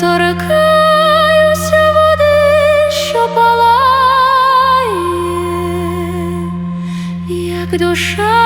торкаюся води, що палає, як душа